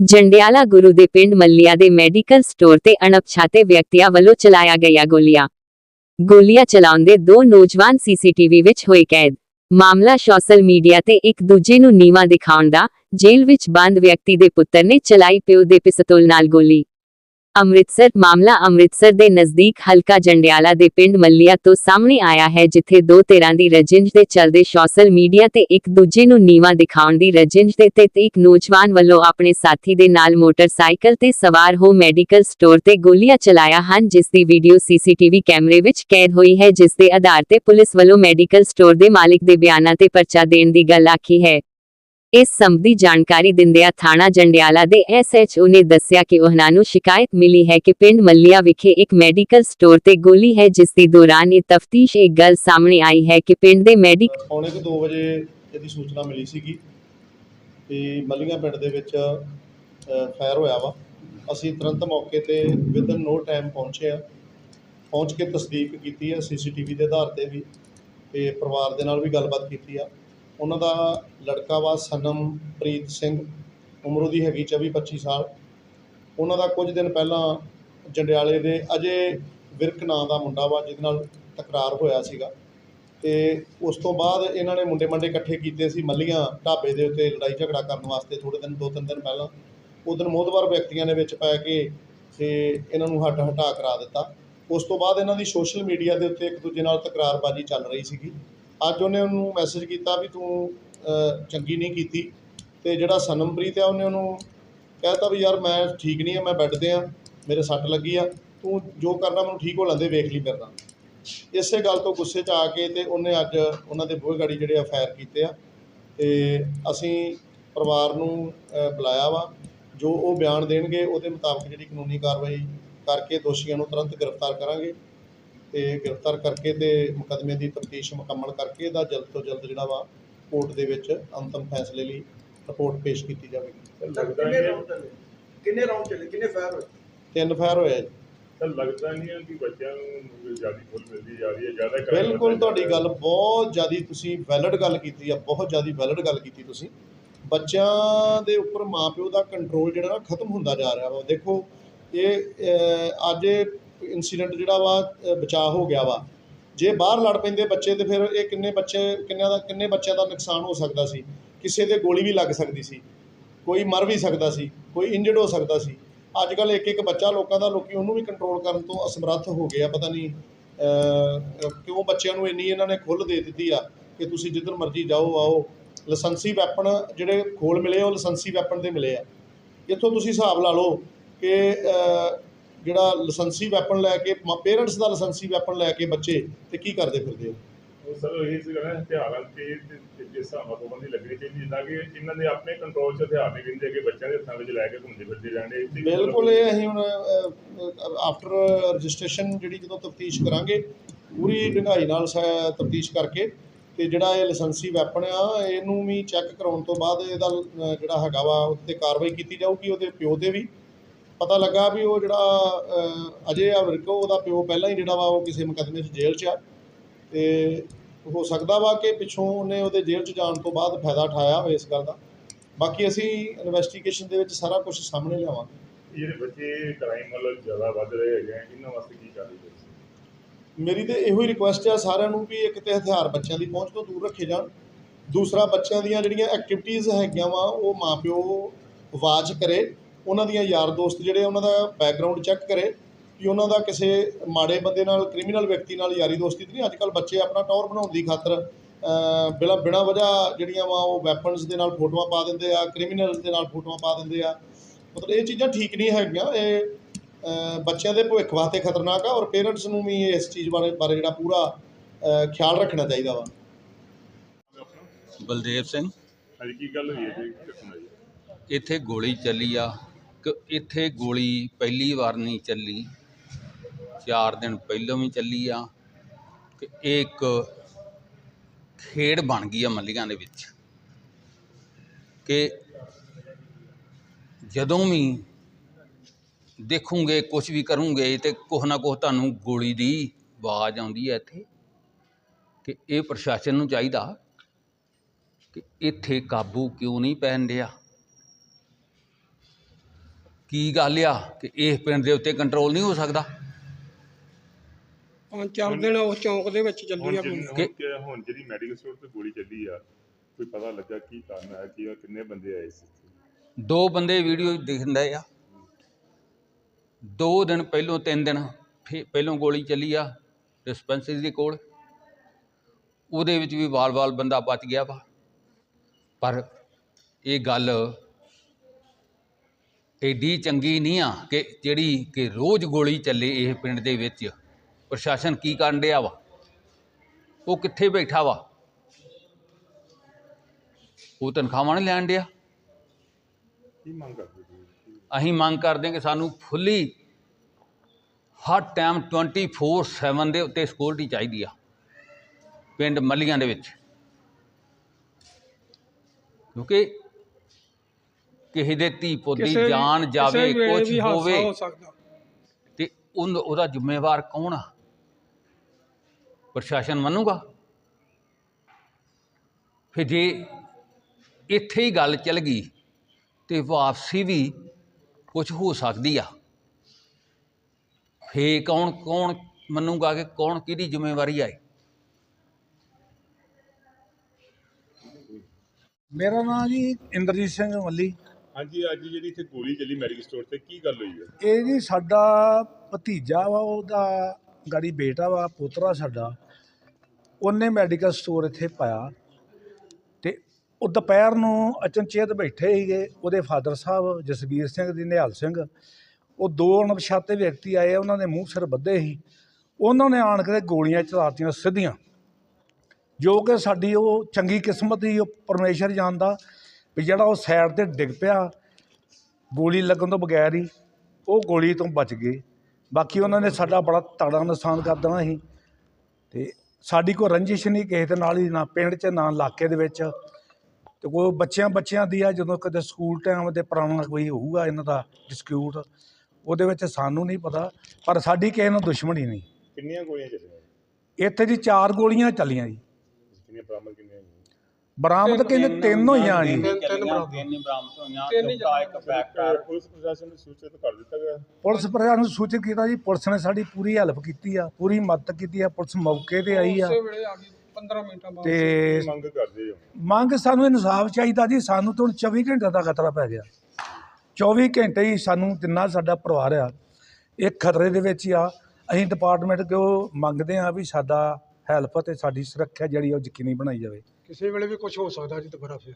ਜੰਡਿਆਲਾ ਗੁਰੂ ਦੇ ਪਿੰਡ ਮੱਲੀਆ ਦੇ ਮੈਡੀਕਲ ਸਟੋਰ ਤੇ ਅਣਪਛਾਤੇ ਵਿਅਕਤੀਆਂ ਵੱਲੋਂ ਚਲਾਇਆ ਗਿਆ ਗੋਲੀਆਂ। ਗੋਲੀਆਂ ਚਲਾਉਂਦੇ ਦੋ ਨੌਜਵਾਨ ਸੀਸੀਟੀਵੀ ਵਿੱਚ ਹੋਏ ਕੈਦ। ਮਾਮਲਾ ਸੋਸ਼ਲ ਮੀਡੀਆ ਤੇ ਇੱਕ ਦੂਜੇ ਨੂੰ ਨੀਵਾਂ ਦਿਖਾਉਣ ਦਾ ਜੇਲ੍ਹ ਵਿੱਚ ਬੰਦ ਵਿਅਕਤੀ ਦੇ ਪੁੱਤਰ ਨੇ ਚਲਾਈ ਪਿਓ ਦੇ ਪਿਸਤੌਲ ਨਾਲ ਗੋਲੀ। ਅੰਮ੍ਰਿਤਸਰ, ਮਾਮਲਾ ਅੰਮ੍ਰਿਤਸਰ ਦੇ ਨਜ਼ਦੀਕ ਹਲਕਾ ਜੰਡਿਆਲਾ ਦੇ ਪਿੰਡ ਮੱਲੀਆ ਤੋਂ ਸਾਹਮਣੇ ਆਇਆ ਹੈ, ਜਿੱਥੇ ਦੋ ਧਿਰਾਂ ਦੀ ਰਜਿੰਜ ਦੇ ਚੱਲਦੇ ਸੋਸ਼ਲ ਮੀਡੀਆ ਤੇ ਇੱਕ ਦੂਜੇ ਨੂੰ ਨੀਵਾਂ ਦਿਖਾਉਣ ਦੀ ਰਜਿੰਜ ਦੇ ਤੇ ਇੱਕ ਨੌਜਵਾਨ ਵੱਲੋਂ ਆਪਣੇ ਸਾਥੀ ਦੇ ਨਾਲ ਮੋਟਰਸਾਈਕਲ ਤੇ ਸਵਾਰ ਹੋ ਮੈਡੀਕਲ ਸਟੋਰ ਤੇ ਗੋਲੀਆਂ ਚਲਾਇਆ ਹਨ, ਜਿਸ ਦੀ ਵੀਡੀਓ ਸੀਸੀਟੀਵੀ ਕੈਮਰੇ ਵਿੱਚ ਕੈਦ ਹੋਈ ਹੈ, ਜਿਸ ਦੇ ਆਧਾਰ ਤੇ ਪੁਲਿਸ ਵੱਲੋਂ ਮੈਡੀਕਲ ਸਟੋਰ ਦੇ ਮਾਲਕ ਦੇ ਬਿਆਨਾਂ ਤੇ ਪਰਚਾ ਦੇਣ ਦੀ ਗੱਲ ਆਖੀ ਹੈ। ਇਸ ਸੰਬੰਧੀ ਜਾਣਕਾਰੀ ਦਿੰਦਿਆਂ ਥਾਣਾ ਜੰਡਿਆਲਾ ਦੇ ਐਸਐਚਓ ਨੇ ਦੱਸਿਆ ਕਿ ਉਹਨਾਂ ਨੂੰ ਸ਼ਿਕਾਇਤ ਮਿਲੀ ਹੈ ਕਿ ਪਿੰਡ ਮੱਲੀਆ ਵਿਖੇ ਇੱਕ ਮੈਡੀਕਲ ਸਟੋਰ ਤੇ ਗੋਲੀ ਹੈ ਜਿਸ ਦੀ ਦੌਰਾਨ ਇਹ ਤਫਤੀਸ਼ ਇੱਕ ਗੱਲ ਸਾਹਮਣੇ ਆਈ ਹੈ ਕਿ ਪਿੰਡ ਦੇ ਮੈਡੀਕ ਪੌਣੇ ਕੁ 2 ਵਜੇ ਇਹਦੀ ਸੂਚਨਾ ਮਿਲੀ ਸੀਗੀ ਕਿ ਮੱਲੀਆਂ ਪਿੰਡ ਦੇ ਵਿੱਚ ਅ, ਫਾਇਰ ਹੋਇਆ ਵਾ। ਅਸੀਂ ਤੁਰੰਤ ਮੌਕੇ ਤੇ ਵਿਦਨ ਨੋ ਟਾਈਮ ਪਹੁੰਚੇ ਆ ਪਹੁੰਚ ਕੇ ਤਸਦੀਕ ਕੀਤੀ ਹੈ ਸੀਸੀਟੀਵੀ ਦੇ ਆਧਾਰ ਤੇ ਵੀ ਤੇ ਪਰਿਵਾਰ ਦੇ ਨਾਲ ਵੀ ਗੱਲਬਾਤ ਕੀਤੀ ਆ। ਉਹਨਾਂ ਦਾ ਲੜਕਾ ਵਾ ਸਨਮਪ੍ਰੀਤ ਸਿੰਘ, ਉਮਰ ਉਹਦੀ ਹੈਗੀ 24 25 ਸਾਲ। ਉਹਨਾਂ ਦਾ ਕੁਝ ਦਿਨ ਪਹਿਲਾਂ ਜੰਡਿਆਲੇ ਦੇ ਅਜੇ ਵਿਰਕ ਨਾਂ ਦਾ ਮੁੰਡਾ ਵਾ ਜਿਹਦੇ ਨਾਲ ਤਕਰਾਰ ਹੋਇਆ ਸੀਗਾ। ਤੇ ਉਸ ਤੋਂ ਬਾਅਦ ਇਹਨਾਂ ਨੇ ਮੁੰਡੇ ਮੰਡੇ ਇਕੱਠੇ ਕੀਤੇ ਸੀ ਮੱਲੀਆਂ ਢਾਬੇ ਦੇ ਉੱਤੇ ਲੜਾਈ ਝਗੜਾ ਕਰਨ ਵਾਸਤੇ ਥੋੜੇ ਦਿਨ, ਦੋ ਤਿੰਨ ਦਿਨ ਪਹਿਲਾਂ। ਉਹ ਦਿਨ ਮੋਹਦਵਾਰ ਵਿਅਕਤੀਆਂ ਨੇ ਵਿੱਚ ਪੈ ਕੇ ਤੇ ਇਹਨਾਂ ਨੂੰ ਹੱਟ ਹਟਾ ਕਰਾ ਦਿੱਤਾ। ਉਸ ਤੋਂ ਬਾਅਦ ਇਹਨਾਂ ਦੀ ਸੋਸ਼ਲ ਮੀਡੀਆ ਦੇ ਉੱਤੇ ਇੱਕ ਦੂਜੇ ਨਾਲ ਤਕਰਾਰਬਾਜ਼ੀ ਚੱਲ ਰਹੀ ਸੀਗੀ। ਅੱਜ ਉਹਨੇ ਉਹਨੂੰ ਮੈਸੇਜ ਕੀਤਾ ਵੀ ਤੂੰ ਚੰਗੀ ਨਹੀਂ ਕੀਤੀ ਤੇ ਜਿਹੜਾ ਸਨਮਪ੍ਰੀਤ ਆ ਉਹਨੇ ਉਹਨੂੰ ਕਹਿਤਾ ਵੀ ਯਾਰ ਮੈਂ ਠੀਕ ਨਹੀਂ ਆ, ਮੈਂ ਬੈੱਡ ਤੇ ਆ, ਮੇਰੇ ਸੱਟ ਲੱਗੀ ਆ, ਤੂੰ ਜੋ ਕਰਨਾ ਮੈਨੂੰ ਠੀਕ ਹੋ ਲੈਂਦੇ, ਵੇਖ ਲਈ ਕਰਨਾ ਇਸੇ ਗੱਲ ਤੋਂ ਗੁੱਸੇ 'ਚ ਆ ਕੇ ਤੇ ਉਹਨੇ ਅੱਜ ਉਹਨਾਂ ਦੇ ਬੂਹੇ ਗਾੜੀ ਜਿਹੜੇ ਆ ਫਾਇਰ ਕੀਤੇ ਆ ਤੇ ਅਸੀਂ ਪਰਿਵਾਰ ਨੂੰ ਬੁਲਾਇਆ ਵਾ, ਜੋ ਉਹ ਬਿਆਨ ਦੇਣਗੇ ਉਹਦੇ ਮੁਤਾਬਕ ਜਿਹੜੀ ਕਾਨੂੰਨੀ ਕਾਰਵਾਈ ਕਰਕੇ ਦੋਸ਼ੀਆਂ ਨੂੰ ਤੁਰੰਤ ਗ੍ਰਿਫਤਾਰ ਕਰਾਂਗੇ। ਤੇ ਗ੍ਰਿਫਤਾਰ ਕਰਕੇ ਤੇ ਮੁਕੱਦਮੇ ਦੀ ਤਫਤੀਸ਼ ਮੁਕੰਮਲ ਕਰਕੇ ਇਹਦਾ ਜਲਦ ਤੋਂ ਜਲਦ ਜਿਹੜਾ ਵਾ ਕੋਰਟ ਦੇ ਵਿੱਚ ਅੰਤਮ ਫੈਸਲੇ ਲਈ ਰਿਪੋਰਟ ਪੇਸ਼ ਕੀਤੀ ਜਾਵੇਗੀ। ਲੱਗਦਾ ਕਿੰਨੇ ਨਹੀਂ ਰਾਉਂਡ ਚੱਲੇ? ਕਿੰਨੇ ਰਾਉਂਡ ਚੱਲੇ? ਕਿੰਨੇ ਫਾਇਰ ਹੋਏ? ਤਿੰਨ ਫਾਇਰ ਹੋਇਆ ਜੀ। ਤਾਂ ਲੱਗਦਾ ਨਹੀਂ ਹੈ ਕਿ ਬੱਚਿਆਂ ਨੂੰ ਜ਼ਿਆਦਾ ਫੁੱਲ ਮਿਲਦੀ ਜਾ ਰਹੀ ਹੈ ਜ਼ਿਆਦਾ crime ਬਿਲਕੁਲ ਤੁਹਾਡੀ ਗੱਲ ਬਹੁਤ ਜ਼ਿਆਦੀ ਤੁਸੀਂ ਵੈਲਿਡ ਗੱਲ ਕੀਤੀ ਆ ਬਹੁਤ ਜ਼ਿਆਦੀ ਵੈਲਿਡ ਗੱਲ ਕੀਤੀ ਤੁਸੀਂ। ਬੱਚਿਆਂ ਦੇ ਉੱਪਰ ਮਾਪਿਓ ਦਾ ਕੰਟਰੋਲ ਜਿਹੜਾ ਨਾ ਖਤਮ ਹੁੰਦਾ ਜਾ ਰਿਹਾ ਵਾ। ਦੇਖੋ ਇਹ ਅੱਜ ਇਨਸੀਡੈਂਟ ਜਿਹੜਾ ਵਾ ਬਚਾਅ ਹੋ ਗਿਆ ਵਾ। ਜੇ ਬਾਹਰ ਲੜ ਪੈਂਦੇ ਬੱਚੇ ਤੇ ਫਿਰ ਇਹ ਕਿੰਨੇ ਬੱਚੇ, ਕਿੰਨਿਆਂ ਦਾ, ਕਿੰਨੇ ਬੱਚਿਆਂ ਦਾ ਨੁਕਸਾਨ ਹੋ ਸਕਦਾ ਸੀ? ਕਿਸੇ ਦੇ ਗੋਲੀ ਵੀ ਲੱਗ ਸਕਦੀ ਸੀ। ਕੋਈ ਮਰ ਵੀ ਸਕਦਾ ਸੀ, ਕੋਈ ਇੰਜਰਡ ਹੋ ਸਕਦਾ ਸੀ। ਅੱਜ ਕੱਲ ਇੱਕ ਇੱਕ ਬੱਚਾ ਲੋਕਾਂ ਦਾ, ਲੋਕੀ ਉਹਨੂੰ ਵੀ ਕੰਟਰੋਲ ਕਰਨ ਤੋਂ ਅਸਮਰੱਥ ਹੋ ਗਏ ਆ, ਪਤਾ ਨਹੀਂ ਕਿਉਂ ਬੱਚਿਆਂ ਨੂੰ ਇੰਨੀ ਇਹਨਾਂ ਨੇ ਖੁੱਲ੍ਹ ਦੇ ਦਿੱਤੀ ਆ ਕਿ ਤੁਸੀਂ ਜਿੱਧਰ ਮਰਜ਼ੀ ਜਾਓ, ਆਓ। ਲਾਇਸੈਂਸੀ ਵੈਪਨ ਜਿਹੜੇ ਖੋਲ ਮਿਲੇ ਉਹ ਲਾਇਸੈਂਸੀ ਵੈਪਨ ਦੇ ਮਿਲੇ ਆ। ਇੱਥੋਂ ਤੁਸੀਂ ਹਿਸਾਬ ਲਾ ਲਓ ਕਿ ਜਿਹੜਾ ਲਾਇਸੈਂਸੀ ਵੈਪਨ ਲੈ ਕੇ ਪੇਰੈਂਟਸ ਦਾ ਲਾਇਸੈਂਸੀ ਵੈਪਨ ਲੈ ਕੇ ਬੱਚੇ ਤੇ ਕੀ ਕਰਦੇ ਫਿਰਦੇ ਆ? ਉਹ ਸਰ ਇਹ ਸੀਗਾ ਨਾ ਹਥਿਆਰਾਂ ਤੇ ਤੇ- ਤੇ ਜਿਸ ਹਿਸਾਬ ਨਾਲ ਪਾਬੰਦੀ ਲੱਗਣੀ ਚਾਹੀਦੀ ਜਿੱਦਾਂ ਕਿ ਇਹਨਾਂ ਦੇ ਆਪਣੇ ਕੰਟਰੋਲ 'ਚ ਹਥਿਆਰ ਨਹੀਂ ਰਹਿੰਦੇ ਕਿ ਬੱਚਿਆਂ ਦੇ ਹੱਥਾਂ ਵਿੱਚ ਲੈ ਕੇ ਘੁੰਮਦੇ ਫਿਰਦੇ ਰਹਿੰਦੇ ਇਸ ਦੀ ਬਿਲਕੁਲ ਇਹ ਅਸੀਂ ਹੁਣ ਆਫਟਰ ਰਜਿਸਟ੍ਰੇਸ਼ਨ ਜਿਹੜੀ ਜਦੋਂ ਤਫਤੀਸ਼ ਕਰਾਂਗੇ ਪੂਰੀ ਡੂੰਘਾਈ ਨਾਲ ਤਫਤੀਸ਼ ਕਰਕੇ ਤੇ ਜਿਹੜਾ ਇਹ ਲਾਇਸੈਂਸੀ ਵੈਪਨ ਆ ਇਹਨੂੰ ਵੀ ਚੈੱਕ ਕਰਾਉਣ ਤੋਂ ਬਾਅਦ ਇਹਦਾ ਜਿਹੜਾ ਹੈਗਾ ਵਾ ਉੱਤੇ ਕਾਰਵਾਈ ਕੀਤੀ ਜਾਊਗੀ ਉਹਦੇ ਪਿਓ ਤੇ ਵੀ। ਪਤਾ ਲੱਗਾ ਵੀ ਉਹ ਜਿਹੜਾ ਅਜੇ ਆ ਵਿਰਕੋ ਉਹਦਾ ਪਿਓ ਪਹਿਲਾਂ ਹੀ ਜਿਹੜਾ ਵਾ ਉਹ ਕਿਸੇ ਮੁਕੱਦਮੇ 'ਚ ਜੇਲ੍ਹ 'ਚ ਆ। ਤੇ ਹੋ ਸਕਦਾ ਵਾ ਕਿ ਪਿੱਛੋਂ ਉਹਨੇ ਉਹਦੇ ਜੇਲ੍ਹ 'ਚ ਜਾਣ ਤੋਂ ਬਾਅਦ ਫਾਇਦਾ ਉਠਾਇਆ ਹੋਵੇ ਇਸ ਗੱਲ ਦਾ। ਬਾਕੀ ਅਸੀਂ ਇਨਵੈਸਟੀਗੇਸ਼ਨ ਦੇ ਵਿੱਚ ਸਾਰਾ ਕੁਝ ਸਾਹਮਣੇ ਲਿਆਵਾਂਗੇ। ਜਿਹੜੇ ਬੱਚੇ ਕ੍ਰਾਈਮ ਵੱਲੋਂ ਜ਼ਿਆਦਾ ਵੱਧ ਰਹੇ ਹੈਗੇ ਇਹਨਾਂ ਵਾਸਤੇ ਕੀ ਚਾਹੀਦਾ ਮੇਰੀ ਤੇ ਇਹੋ ਹੀ ਰਿਕੁਐਸਟ ਆ ਸਾਰਿਆਂ ਨੂੰ ਵੀ ਇੱਕ ਤੇ ਹਥਿਆਰ ਬੱਚਿਆਂ ਦੀ ਪਹੁੰਚ ਤੋਂ ਦੂਰ ਰੱਖੇ ਜਾਣ। ਦੂਸਰਾ ਬੱਚਿਆਂ ਦੀਆਂ ਜਿਹੜੀਆਂ ਐਕਟੀਵਿਟੀਜ਼ ਹੈਗੀਆਂ ਵਾ ਉਹ ਮਾਪਿਓ ਵਾਚ ਕਰੇ। ਉਹਨਾਂ ਦੀਆਂ ਯਾਰ ਦੋਸਤ ਜਿਹੜੇ ਉਹਨਾਂ ਦਾ ਬੈਕਗ੍ਰਾਉਂਡ ਚੈੱਕ ਕਰੇ ਕਿ ਉਹਨਾਂ ਦਾ ਕਿਸੇ ਮਾੜੇ ਬੰਦੇ ਨਾਲ ਕ੍ਰਿਮੀਨਲ ਵਿਅਕਤੀ ਨਾਲ ਯਾਰੀ ਦੋਸਤੀ ਤਾਂ ਨਹੀਂ। ਅੱਜ ਕੱਲ ਬੱਚੇ ਆਪਣਾ ਟੌਰ ਬਣਾਉਣ ਦੀ ਖਾਤਰ ਬਿਲਾ ਬਿਨਾਂ ਵਜ੍ਹਾ ਜਿਹੜੀਆਂ ਵਾ ਉਹ ਵੈਪਨਸ ਦੇ ਨਾਲ ਫੋਟੋਆਂ ਪਾ ਦਿੰਦੇ ਆ ਕ੍ਰਿਮੀਨਲਸ ਦੇ ਨਾਲ ਫੋਟੋਆਂ ਪਾ ਦਿੰਦੇ ਆ। ਮਤਲਬ ਇਹ ਚੀਜ਼ਾਂ ਠੀਕ ਨਹੀਂ ਹੈਗੀਆਂ। ਇਹ ਬੱਚਿਆਂ ਦੇ ਭਵਿੱਖ ਵਾਸਤੇ ਖਤਰਨਾਕ ਆ ਔਰ ਪੇਰੈਂਟਸ ਨੂੰ ਵੀ ਇਸ ਚੀਜ਼ ਬਾਰੇ ਬਾਰੇ ਜਿਹੜਾ ਪੂਰਾ ਖਿਆਲ ਰੱਖਣਾ ਚਾਹੀਦਾ ਵਾ। ਬਲਦੇਵ ਸਿੰਘ। ਅੱਜ ਕੀ ਗੱਲ ਹੋਈ ਹੈ ਜੀ? ਇੱਥੇ ਗੋਲੀ ਚੱਲੀ ਆ। ਕਿ ਇੱਥੇ ਗੋਲੀ ਪਹਿਲੀ ਵਾਰ ਨਹੀਂ ਚੱਲੀ। ਚਾਰ ਦਿਨ ਪਹਿਲਾਂ ਵੀ ਚੱਲੀ ਆ ਕਿ ਇਹ ਇੱਕ ਖੇਡ ਬਣ ਗਈ ਆ ਮੱਲੀਆਂ ਦੇ ਵਿੱਚ। ਕਿ ਜਦੋਂ ਵੀ ਦੇਖੋਗੇ ਕੁਝ ਵੀ ਕਰੋਗੇ ਤੇ ਕੁਛ ਨਾ ਕੁਛ ਤੁਹਾਨੂੰ ਗੋਲੀ ਦੀ ਆਵਾਜ਼ ਆਉਂਦੀ ਹੈ ਇੱਥੇ ਕਿ ਇਹ ਪ੍ਰਸ਼ਾਸਨ ਨੂੰ ਚਾਹੀਦਾ ਕਿ ਇੱਥੇ ਕਾਬੂ ਕਿਉਂ ਨਹੀਂ ਪੈਣ ਰਿਹਾ ਕੀ ਗੱਲ ਆ ਕਿ ਇਸ ਪਿੰਡ ਦੇ ਉੱਤੇ ਕੰਟਰੋਲ ਨਹੀਂ ਹੋ ਸਕਦਾ? ਪੰਜ ਚਾਰ ਦਿਨ ਉਸ ਚੌਂਕ ਦੇ ਵਿੱਚ ਚੱਲੀ ਹੁਣ ਆ ਜਿਹੜੀ- ਗੋਲੀ ਹੁਣ ਕਿ- ਹੁਣ ਜਿਹੜੀ ਮੈਡੀਕਲ ਸਟੋਰ ਤੇ ਗੋਲੀ ਚੱਲੀ ਆ ਕੋਈ ਪਤਾ ਲੱਗਾ ਕੀ ਕਾਰਨ ਹੈ ਕੀ ਕਿੰਨੇ ਬੰਦੇ ਆਏ ਸੀ ਦੋ ਬੰਦੇ ਵੀਡੀਓ ਦਿਖਦੇ ਆ। ਦੋ ਦਿਨ ਪਹਿਲੋਂ ਤਿੰਨ ਦਿਨ ਪਹਿਲੋਂ ਗੋਲੀ ਚੱਲੀ ਆ ਡਿਸਪੈਂਸਰੀ ਦੇ ਕੋਲ। ਉਹਦੇ ਵਿੱਚ ਵੀ ਵਾਲ-ਵਾਲ ਬੰਦਾ ਬਚ ਗਿਆ ਵਾ। ਪਰ ਇਹ ਗੱਲ ਏਡੀ ਚੰਗੀ ਨਹੀਂ ਆ ਕਿ ਜਿਹੜੀ ਕਿ ਰੋਜ਼ ਗੋਲੀ ਚੱਲੇ ਇਹ ਪਿੰਡ ਦੇ ਵਿੱਚ। ਪ੍ਰਸ਼ਾਸਨ ਕੀ ਕਰਨ ਡਿਆ ਵਾ? ਉਹ ਕਿੱਥੇ ਬੈਠਾ ਵਾ? ਉਹ ਤਨਖਾਹਾਂ ਨਹੀਂ ਲੈਣ ਡਿਆ? ਕੀ ਮੰਗ ਕਰਦੇ ਅਸੀਂ ਮੰਗ ਕਰਦੇ ਹਾਂ ਕਿ ਸਾਨੂੰ ਫੁੱਲੀ ਹਰ ਟਾਈਮ 24/7 ਦੇ ਉੱਤੇ ਸਿਕਿਉਰਿਟੀ ਚਾਹੀਦੀ ਆ ਪਿੰਡ ਮੱਲੀਆਂ ਦੇ ਵਿੱਚ। ਕਿਉਂਕਿ ਕਿਸੇ ਦੇ ਧੀ ਪੁੱਤ ਦੀ ਕਿਸੇ ਵੀ- ਜਾਨ ਜਾਵੇ ਕਿਸੇ ਵੇਲੇ ਕੁਝ ਹਾਦਸਾ ਹੋਵੇ। ਹੋ ਸਕਦਾ। ਤੇ ਉਹਨ- ਉਹਦਾ ਜ਼ਿੰਮੇਵਾਰ ਕੌਣ ਆ? ਪ੍ਰਸ਼ਾਸਨ ਮੰਨੂਗਾ? ਫਿਰ ਜੇ ਇੱਥੇ ਹੀ ਗੱਲ ਚੱਲ ਗਈ ਤੇ ਵਾਪਸੀ ਵੀ ਕੁਝ ਹੋ ਸਕਦੀ ਆ। ਫੇ ਕੌਣ ਕੌਣ ਮੰਨੂਗਾ ਕਿ ਕੌਣ ਕਿਹਦੀ ਜ਼ਿੰਮੇਵਾਰੀ ਆ ਇਹ? ਮੇਰਾ ਨਾਮ ਜੀ ਇੰਦਰਜੀਤ ਸਿੰਘ ਮੱਲੀ। ਹਾਂਜੀ, ਅੱਜ ਜਿਹੜੀ ਇੱਥੇ ਗੋਲੀ ਚੱਲੀ ਮੈਡੀਕਲ ਸਟੋਰ ਤੇ ਕੀ ਗੱਲ ਹੋਈ ਹੈ? ਇਹ ਜੀ ਸਾਡਾ ਭਤੀਜਾ ਵਾ, ਉਹਦਾ ਗਾੜੀ ਬੇਟਾ ਵਾ, ਪੁੱਤਰਾ ਸਾਡਾ। ਉਹਨੇ ਮੈਡੀਕਲ ਸਟੋਰ ਇੱਥੇ ਪਾਇਆ। ਤੇ ਉਹ ਦੁਪਹਿਰ ਨੂੰ ਅਚਨਚੇਤ ਬੈਠੇ ਸੀਗੇ, ਉਹਦੇ ਫਾਦਰ ਸਾਹਿਬ, ਜਸਵੀਰ ਸਿੰਘ ਦੀ ਨਿਹਾਲ ਸਿੰਘ। ਉਹ ਦੋ ਅਣਪਛਾਤੇ ਵਿਅਕਤੀ ਆਏ, ਉਹਨਾਂ ਦੇ ਮੂੰਹ ਸਿਰ ਬੱਧੇ ਸੀ। ਉਹਨਾਂ ਨੇ ਆਣ ਕੇ ਗੋਲੀਆਂ ਚਲਾਤੀਆਂ ਸਿੱਧੀਆਂ। ਜੋ ਕਿ ਸਾਡੀ ਉਹ ਚੰਗੀ ਕਿਸਮਤ ਹੀ ਉਹ ਪਰਮੇਸ਼ਰ ਜਾਣਦਾ। ਵੀ ਜਿਹੜਾ ਉਹ ਸਾਈਡ ਤੇ ਡਿੱਗ ਪਿਆ ਗੋਲੀ ਲੱਗਣ ਤੋਂ ਬਗੈਰ ਹੀ ਉਹ ਗੋਲੀ ਤੋਂ ਬਚ ਗਏ। ਬਾਕੀ ਉਹਨਾਂ ਨੇ ਸਾਡਾ ਬੜਾ ਤਗੜਾ ਨੁਕਸਾਨ ਕਰ ਦੇਣਾ ਸੀ। ਤੇ ਸਾਡੀ ਕੋਈ ਰੰਜਿਸ਼ ਨਹੀਂ ਕਿਸੇ ਦੇ ਨਾਲ ਹੀ ਨਾ ਪਿੰਡ 'ਚ ਨਾ ਇਲਾਕੇ ਦੇ ਵਿੱਚ। ਤੇ ਕੋਈ ਬੱਚਿਆਂ ਬੱਚਿਆਂ ਦੀ ਆ ਜਦੋਂ ਕਦੇ ਸਕੂਲ ਟਾਈਮ ਦੇ ਪੁਰਾਣਾ ਕੋਈ ਹੋਊਗਾ ਇਹਨਾਂ ਦਾ ਡਿਸਕਿਊਟ ਉਹਦੇ ਵਿੱਚ ਸਾਨੂੰ ਨਹੀਂ ਪਤਾ ਪਰ ਸਾਡੀ ਕਿਸੇ ਨਾਲ ਦੁਸ਼ਮਣੀ ਨਹੀਂ। ਕਿੰਨੀਆਂ ਗੋਲੀਆਂ ਚੱਲੀਆਂ? ਇੱਥੇ ਜੀ ਚਾਰ ਗੋਲੀਆਂ ਚੱਲੀਆਂ ਜੀ। ਕਿੰਨੀਆਂ ਬਰਾਮਦ ਕਿੰਨੀਆਂ ਹੋਈਆਂ? ਬਰਾਮਦ ਕਹਿੰਦੇ ਤਿੰਨ ਹੋਈਆਂ ਜੀ। ਤਿੰਨ ਤਿੰਨ ਬਰਾਬਰ ਤਿੰਨ ਬਰਾਮਦ ਹੋਈਆਂ। ਤਿੰਨ ਹੀ ਚੌਥਾ ਇੱਕ ਤੇ ਪੁਲਿਸ ਪ੍ਰਸ਼ਾਸਨ ਨੂੰ ਸੂਚਿਤ ਕਰ ਦਿੱਤਾ ਗਿਆ। ਪੁਲਿਸ ਪ੍ਰਸ਼ਾਸਨ ਨੂੰ ਸੂਚਿਤ ਕੀਤਾ ਜੀ ਪੁਲਿਸ ਨੇ ਸਾਡੀ ਪੂਰੀ ਹੈਲਪ ਕੀਤੀ ਆ ਪੂਰੀ ਮਦਦ ਕੀਤੀ ਆ ਪੁਲਿਸ ਮੌਕੇ ਤੇ ਆਈ ਆ। ਉਸੇ ਵੇਲੇ ਆ ਗਈ 15 ਮਿੰਟਾਂ ਬਾਅਦ। ਤੇ ਕੀ ਮੰਗ ਕਰਦੇ ਹੋ? ਮੰਗ ਸਾਨੂੰ ਇਨਸਾਫ ਚਾਹੀਦਾ ਜੀ ਸਾਨੂੰ ਤਾਂ ਹੁਣ 24 ਘੰਟੇ ਦਾ ਖਤਰਾ ਪੈ ਗਿਆ। 24 ਘੰਟੇ ਹੀ ਸਾਨੂੰ ਜਿੰਨਾ ਸਾਡਾ ਪਰਿਵਾਰ ਆ ਇਹ ਖਤਰੇ ਦੇ ਵਿੱਚ ਹੀ ਆ। ਅਸੀਂ ਡਿਪਾਰਟਮੈਂਟ ਕਿਉਂ ਮੰਗਦੇ ਆ ਵੀ ਸਾਡਾ ਹੈਲਪ ਤੇ ਸਾਡੀ ਸੁਰੱਖਿਆ ਜਿਹੜੀ ਆ ਉਹ ਯਕੀਨੀ ਬਣਾਈ ਜਾਵੇ। ਕਿਸੇ ਵੇਲੇ ਵੀ ਕੁਝ ਹੋ ਸਕਦਾ ਜੀ ਦੁਬਾਰਾ ਫਿਰ।